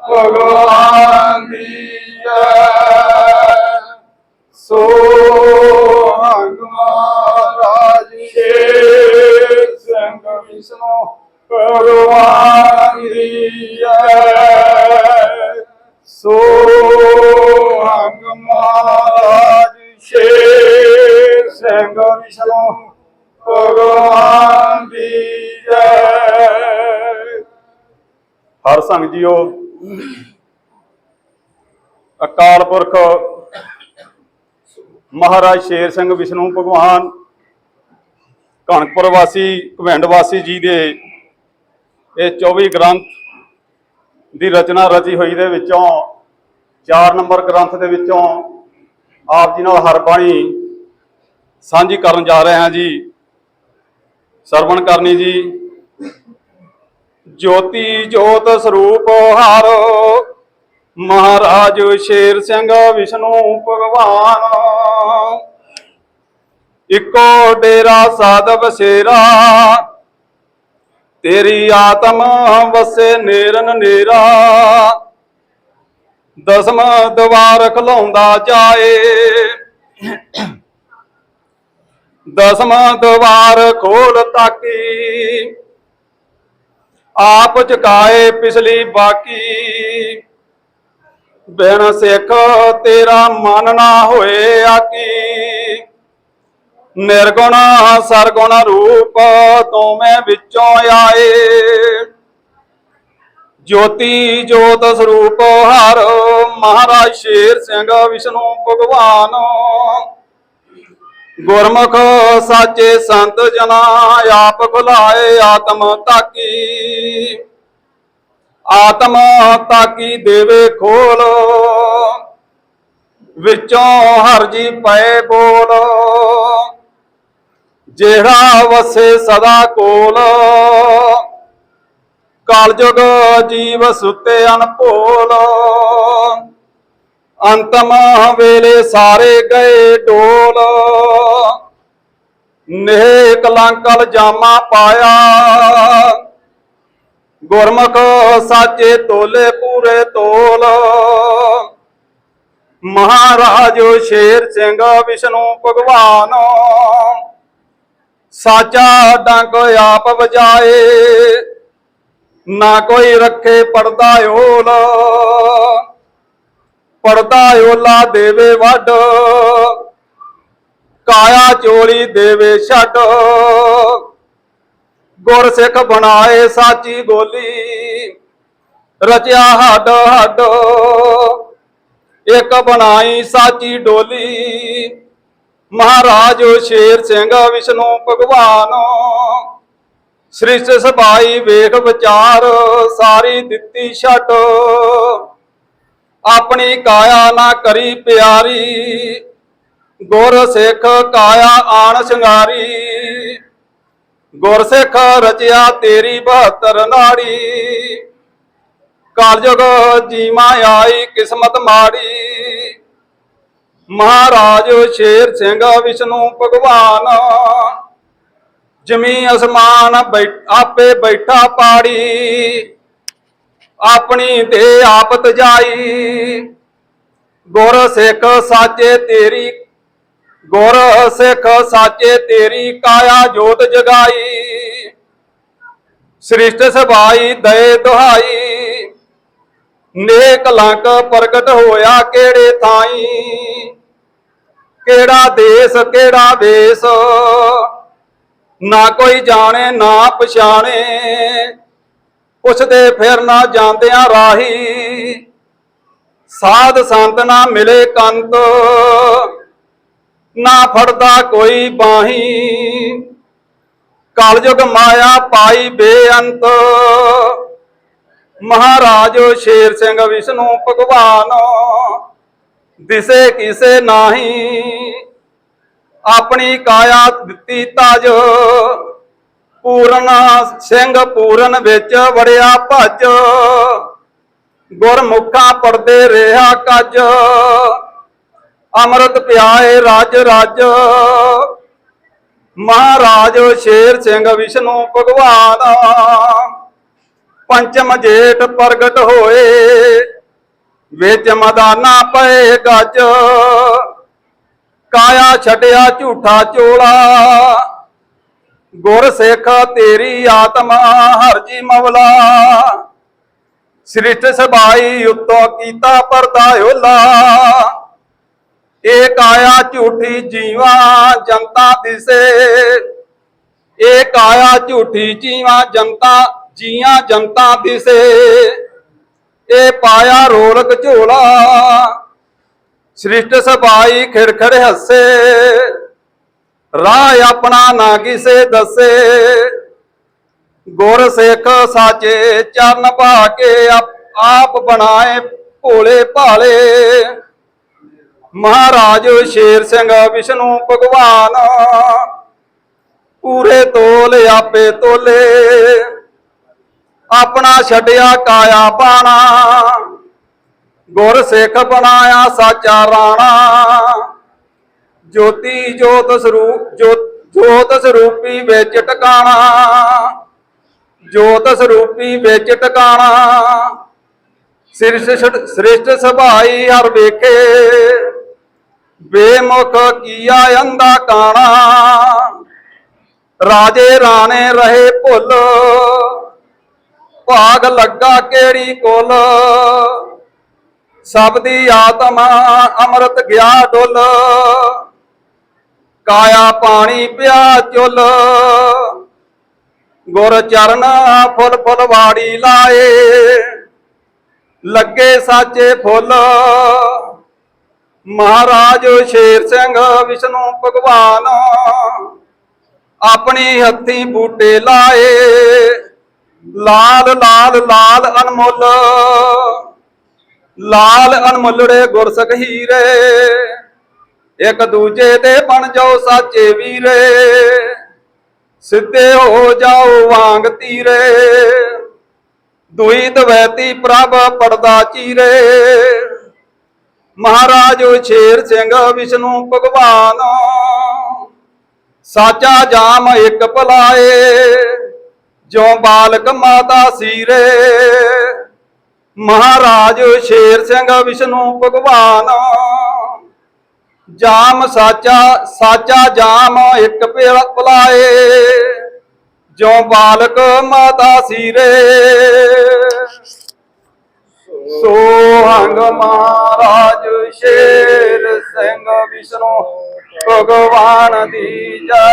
ਭਗਵਾਨ ਦੀ ਜੈ ਸੋ ਮਹਾਰਾਜ ਸ਼ੇਰ ਸਿੰਘ ਵਿਸ਼ਨੂੰ ਭਗਵਾਨ ਦੀ ਜੈ ਸੋ ਮਹਾਰਾਜ ਸ਼ੇਰ ਸਿੰਘ ਵਿਸ਼ਨੂੰ ਭਗਵਾਨ ਦੀ ਜੈ ਹਰ ਸੰਗ ਜੀਓ। ਅਕਾਲ ਪੁਰਖ ਮਹਾਰਾਜ ਸ਼ੇਰ ਸਿੰਘ ਵਿਸ਼ਨੂੰ ਭਗਵਾਨ, ਕਣਕਪੁਰ ਵਾਸੀ ਘਵਿੰਡ ਵਾਸੀ ਜੀ ਦੇ ਇਹ 24 ਗ੍ਰੰਥ ਦੀ ਰਚਨਾ ਰਚੀ ਹੋਈ ਦੇ ਵਿੱਚੋਂ 4 ਨੰਬਰ ਗ੍ਰੰਥ ਦੇ ਵਿੱਚੋਂ ਆਪ ਜੀ ਨਾਲ ਹਰ ਬਾਣੀ ਸਾਂਝੀ ਕਰਨ ਜਾ ਰਹੇ ਹਾਂ ਜੀ। ਸਰਵਣ ਕਰਨੀ ਜੀ। ਜੋਤੀ ਜੋਤ ਸਰੂਪ ਹਾਰੋ। ਮਹਾਰਾਜ ਸ਼ੇਰ ਸਿੰਘ ਵਿਸ਼ਨੂੰ ਭਗਵਾਨ। ਇਕੋ ਡੇਰਾ ਸਾਧ ਬਸੇਰਾ ਤੇਰੀ ਆਤਮ ਵਸੇ ਨੇਰਨ ਨੇਰਾ। ਦਸਮ ਦਵਾਰ ਖਲਾਉਂਦਾ ਜਾਏ ਦਸਮ ਦਵਾਰ ਖੋਲ ਤਾਕੀ। ਆਪ ਚੁਕਾਏ ਪਿਛਲੀ ਬਾਕੀ। ਬਿਨ ਸਿੱਖ ਤੇਰਾ ਮਨ ਨਾ ਹੋਏ ਆਕੀ। ਨਿਰਗੁਣ ਸਰਗੁਣ ਰੂਪ ਦੋਵੇਂ ਵਿੱਚੋਂ ਆਏ। ਜੋਤੀ ਜੋਤ ਸਰੂਪ ਹਰ ਮਹਾਰਾਜ ਸ਼ੇਰ ਸਿੰਘ ਵਿਸ਼ਨੂੰ ਭਗਵਾਨ। ਗੁਰਮੁਖ ਸਾਚੇ ਸੰਤ ਜਨਾ, ਆਪ ਖੁਲਾਏ ਆਤਮ ਤਾਕੀ ਆਤਮ ਤਾਕੀ ਦੇਵੇ ਖੋਲ, ਵਿੱਚੋਂ ਹਰ ਜੀ ਪਏ ਬੋਲ। ਜਿਹੜਾ ਵਸੇ ਸਦਾ ਕੋਲ, ਕਾਲਜੁਗ ਜੀਵ ਸੁੱਤੇ ਅਨਭੋਲ ਅੰਤਮ ਵੇਲੇ ਸਾਰੇ ਗਏ ਡੋਲ ਨੇਹ ਕਲੰਕਲ ਜਾਮਾ ਪਾਇਆ। ਗੁਰਮੁਖ ਸਾਚੇ ਤੋਲੇ ਪੂਰੇ ਤੋਲ। ਮਹਾਰਾਜ ਸ਼ੇਰ ਸਿੰਘ ਵਿਸ਼ਨੂੰ ਭਗਵਾਨ। ਸਾਚਾ ਡੰਗ ਆਪ ਵਜਾਏ। ਨਾ ਕੋਈ ਰੱਖੇ ਪਰਦਾ ਓਲ ਪਰਦਾ ਓਲਾ ਦੇਵੇ ਵੱਡ। ਕਾਇਆ ਚੋਲੀ ਦੇਵੇ ਛੱਡ। ਗੁਰ ਸਿੱਖ ਬਣਾਏ ਸਾਚੀ ਗੋਲੀ ਰਚਿਆ ਹੱਡ ਹੱਡ। ਇੱਕ ਬਣਾਈ ਸਾਚੀ ਡੋਲੀ, ਮਹਾਰਾਜ ਸ਼ੇਰ ਸਿੰਘ ਵਿਸ਼ਨੂੰ ਭਗਵਾਨ। ਸ੍ਰਿਸ਼ਟ ਸਭਾਈ ਵੇਖ ਵਿਚਾਰ, ਸਾਰੀ ਦਿੱਤੀ ਛੱਡ। ਆਪਣੀ ਕਾਇਆ ਨਾ ਕਰੀ ਪਿਆਰੀ, ਗੁਰ ਸਿੱਖ ਕਾਇਆ ਆਣ ਸ਼ਿੰਗਾਰੀ। ਗੁਰ ਸਿੱਖ ਰਚਿਆ ਤੇਰੀ 72 ਨਾੜੀ ਕਾਲਜੁਗ ਜੀਮਾ ਆਈ ਕਿਸਮਤ ਮਾੜੀ। ਮਹਾਰਾਜ ਸ਼ੇਰ ਸਿੰਘ ਵਿਸ਼ਨੂੰ ਭਗਵਾਨ, ਜਮੀ ਅਸਮਾਨ ਬੈਠ- ਆਪੇ ਬੈਠਾ ਪਾੜੀ। ਆਪਣੀ ਦੇ ਆਪ ਤਜਾਈ। ਗੁਰ ਸਿੱਖ ਸਾਚੇ ਤੇਰੀ, ਗੁਰ ਸਿੱਖ ਸਾਚੇ ਤੇਰੀ ਕਾਇਆ ਜੋਤ ਜਗਾਈ। ਸ੍ਰਿਸ਼ਟ ਸਭਾਈ ਦਏ ਦੁਹਾਈ। ਨੇਕ ਲੰਕ ਪ੍ਰਗਟ ਹੋਇਆ ਕਿਹੜੇ ਥਾਈ। ਕਿਹੜਾ ਦੇਸ, ਕਿਹੜਾ ਵੇਸ। ਨਾ ਕੋਈ ਜਾਣੇ, ਨਾ ਪਛਾਣੇ। ਪੁੱਛਦੇ ਫਿਰ ਨਾ ਜਾਂਦਿਆਂ ਰਾਹੀ। ਸਾਧ ਸੰਤ ਨਾ ਮਿਲੇ ਕੰਤ, ਨਾ ਫੜਦਾ ਕੋਈ ਬਾਹੀ। ਕਲਯੁਗ ਮਾਇਆ ਪਾਈ ਬੇਅੰਤ, ਮਹਾਰਾਜ ਸ਼ੇਰ ਸਿੰਘ ਵਿਸ਼ਨੂੰ ਭਗਵਾਨ। ਦਿਸੇ ਕਿਸੇ ਨਾਹੀ, ਆਪਣੀ ਕਾਇਆ ਦਿੱਤੀ ਤਜ। ਪੂਰਨ, ਸਿੰਘ ਪੂਰਨ ਵਿੱਚ ਵੜਿਆ ਭੱਜ। ਗੁਰਮੁਖਾਂ ਪੜਦੇ ਰਿਹਾ ਕੱਜ। ਅੰਮ੍ਰਿਤ ਪਿਆਏ ਰਾਜ ਰਾਜ। ਮਹਾਰਾਜ ਸ਼ੇਰ ਸਿੰਘ ਵਿਸ਼ਨੂੰ ਭਗਵਾਨ। ਪੰਚਮ ਜੇਠ ਪ੍ਰਗਟ ਹੋਏ। ਵਿੱਚ ਮਦਾਨਾ ਪਏ ਗੱਜ। ਕਾਇਆ ਛੱਡਿਆ ਝੂਠਾ ਚੋਲਾ। ਗੁਰ ਸਿੱਖ ਤੇਰੀ ਆਤਮਾ ਹਰਜੀ ਮਵਲਾ। ਸ੍ਰਿਸ਼ਟ ਸਬਾਈ ਉਤੋਂ ਕੀਤਾ ਪਰਦਾ ਓਲਾ। ਇਹ ਕਾਇਆ ਝੂਠੀ ਜੀਵਾ ਜਨਤਾ ਦਿਸੇ। ਇਹ ਕਾਇਆ ਝੂਠੀ ਜੀਵਾ ਜਨਤਾ ਜੀਆਂ ਜਨਤਾ ਦਿਸੇ। ਇਹ ਪਾਇਆ ਰੋਲਕ ਝੋਲਾ। ਸ੍ਰਿਸ਼ਟ ਸਬਾਈ ਖਿੜਖੜ ਹੱਸੇ। ਰਾਹ ਆਪਣਾ ਨਾ ਕਿਸੇ ਦੱਸੇ। ਗੁਰ ਸਿੱਖ ਸਾਚੇ ਚਰਨ ਪਾ ਕੇ ਆਪ- ਬਣਾਏ ਭੋਲੇ ਭਾਲੇ। ਮਹਾਰਾਜ ਸ਼ੇਰ ਸਿੰਘ ਵਿਸ਼ਨੂੰ ਭਗਵਾਨ, ਪੂਰੇ ਤੋਲ ਆਪੇ ਤੋਲੇ। ਆਪਣਾ ਛੱਡਿਆ ਕਾਇਆ ਪਾਣਾ ਗੁਰ ਸਿੱਖ ਬਣਾਇਆ ਸਾਚਾ ਰਾਣਾ। ਜੋਤੀ ਜੋਤ ਸਰੂਪ, ਜੋਤ ਸਰੂਪੀ ਵਿੱਚ ਟਿਕਾਣਾ। ਜੋਤ ਸਰੂਪੀ ਵਿੱਚ ਟਿਕਾਣਾ। ਸ੍ਰਿਸ਼ਟ ਸ੍ਰਿਸ਼ਟ ਸਭਾਈ ਹਰ ਵੇਖੇ। ਬੇਮੁਖ ਕੀਆ ਅੰਦਾ ਕਾਣਾ। ਰਾਜੇ ਰਾਣੇ ਰਹੇ ਭੁੱਲ। ਭਾਗ ਲੱਗਾ ਕਿਹੜੀ ਕੁਲ। ਸਭ ਦੀ ਆਤਮਾ ਅੰਮ੍ਰਿਤ ਗਿਆ ਡੁੱਲ। ਕਾਇਆ ਪਾਣੀ ਪਿਆ ਚੁੱਲ। ਗੁਰ ਚਰਨ ਫੁੱਲ ਫੁਲਵਾੜੀ ਲਾਏ। ਲੱਗੇ ਸਾਚੇ ਫੁੱਲ। ਮਹਾਰਾਜ ਸ਼ੇਰ ਸਿੰਘ ਵਿਸ਼ਨੂੰ ਭਗਵਾਨ ਆਪਣੀ ਹੱਥੀ ਬੂਟੇ ਲਾਏ। ਲਾਲ ਲਾਲ ਲਾਲ ਅਨਮੁੱਲ। ਲਾਲ ਅਨਮੁੱਲੜੇ ਗੁਰਸਖ ਹੀਰੇ। ਇੱਕ ਦੂਜੇ ਦੇ ਬਣ ਜਾਓ ਸਾਚੇ ਵੀਰੇ। ਸਿੱਧੇ ਹੋ ਜਾਓ ਵਾਂਗ ਤੀਰੇ। ਦੁਈ ਦਵੈਤੀ ਪ੍ਰਭ ਪੜਦਾ ਚੀਰੇ। ਮਹਾਰਾਜ ਸ਼ੇਰ ਸਿੰਘ ਵਿਸ਼ਨੂੰ ਭਗਵਾਨ। ਸਾਚਾ ਜਾਮ ਇੱਕ ਭਲਾਏ ਜੋ ਬਾਲਕ ਮਾਤਾ ਸੀਰੇ। ਮਹਾਰਾਜ ਸ਼ੇਰ ਸਿੰਘ ਵਿਸ਼ਨੂੰ ਭਗਵਾਨ। ਜਾਮ ਸਾਚਾ ਸਾਚਾ ਜਾਮ ਇੱਕ ਭੁਲਾਏ ਭਲਾਏ ਜੋ ਬਾਲਕ ਮਾਤਾ ਸੀਰੇ। ਸੋਹੰਗ ਮਹਾਰਾਜ ਸ਼ੇਰ ਸਿੰਘ ਵਿਸ਼ਨੂੰ ਭਗਵਾਨ ਦੀ ਜੈ।